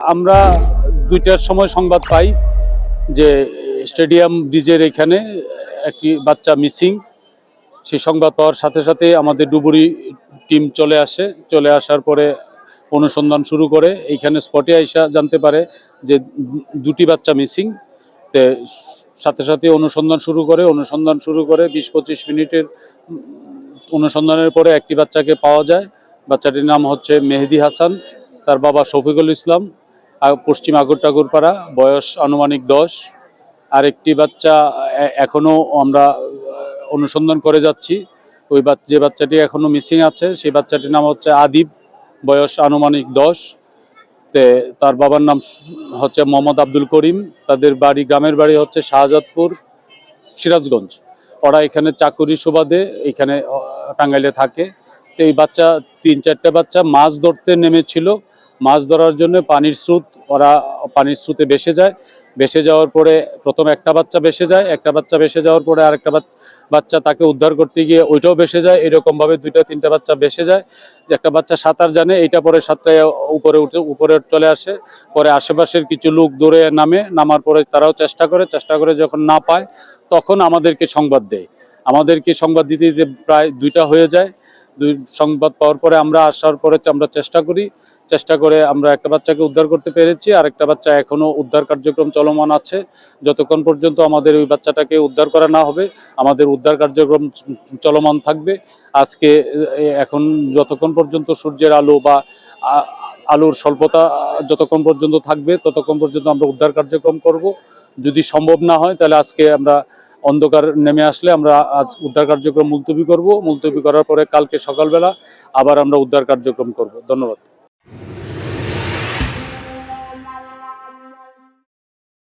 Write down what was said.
আমরা দুইটার সময় সংবাদ পাই যে স্টেডিয়াম ব্রিজের এখানে একটি বাচ্চা মিসিং। সে সংবাদ পাওয়ার সাথে সাথে আমাদের ডুবুরি টিম চলে আসে। চলে আসার পরে অনুসন্ধান শুরু করে। এইখানে স্পটে আইসা জানতে পারে যে দুটি বাচ্চা মিসিং। তে সাথে সাথে অনুসন্ধান শুরু করে। অনুসন্ধান শুরু করে বিশ পঁচিশ মিনিটের অনুসন্ধানের পরে একটি বাচ্চাকে পাওয়া যায়। বাচ্চাটির নাম হচ্ছে মেহেদি হাসান। তার বাবা শফিকুল ইসলাম। পশ্চিম আগরটাগরপাড়া, বয়স আনুমানিক দশ। আরেকটি বাচ্চা এ- এখনও আমরা অনুসন্ধান করে যাচ্ছি। ওই যে বাচ্চাটি এখনও মিসিং আছে, সেই বাচ্চাটির নাম হচ্ছে আদিব, বয়স আনুমানিক দশ। তে তার বাবার নাম হচ্ছে মোহাম্মদ আব্দুল করিম। তাদের বাড়ি, গ্রামের বাড়ি হচ্ছে শাহজাদপুর, সিরাজগঞ্জ। ওরা এখানে চাকুরি সুবাদে এখানে টাঙ্গাইলে থাকে। তো এই বাচ্চা, তিন চারটে বাচ্চা মাছ ধরতে নেমেছিল। মাছ ধরার জন্য পানির স্রোত, ওরা পানির স্রোতে বেসে যায়। বেসে যাওয়ার পরে প্রথম একটা বাচ্চা ভেসে যায়, একটা বাচ্চা ভেসে যাওয়ার পরে আরেকটা বাচ- বাচ্চা তাকে উদ্ধার করতে গিয়ে ওইটাও ভেসে যায়, এরকমভাবে দুইটা, তিনটা বাচ্চা ভেসে যায়। একটা বাচ্চা সাঁতার জানে, এইটা পরে সাতটায় উপরে উঠে, উপরে চলে আসে। পরে আশেপাশের কিছু লোক দৌড়ে নামে, নামার পরে তারাও চেষ্টা করে চেষ্টা করে যখন না পায়, তখন আমাদেরকে সংবাদ দেয়। আমাদেরকে সংবাদ দিতে দিতে প্রায় দুইটা হয়ে যায়। দুই, সংবাদ পাওয়ার পরে আমরা আসার পরে আমরা চেষ্টা করি চেষ্টা করে আমরা একটা বাচ্চাকে উদ্ধার করতে পেরেছি আর একটা বাচ্চা এখনও উদ্ধার কার্যক্রম চলমান আছে। যতক্ষণ পর্যন্ত আমাদের ওই বাচ্চাটাকে উদ্ধার করা না হবে, আমাদের উদ্ধার কার্যক্রম চলমান থাকবে। আজকে এখন যতক্ষণ পর্যন্ত সূর্যের আলো বা আলোর স্বল্পতা যতক্ষণ পর্যন্ত থাকবে, ততক্ষণ পর্যন্ত আমরা উদ্ধার কার্যক্রম করব। যদি সম্ভব না হয়, তাহলে আজকে আমরা অন্ধকার নেমে আসলে আমরা আজ উদ্ধার কার্যক্রম মুলতবি করব। মুলতবি করার পরে কালকে সকালবেলা আবার আমরা উদ্ধার কার্যক্রম করব। ধন্যবাদ।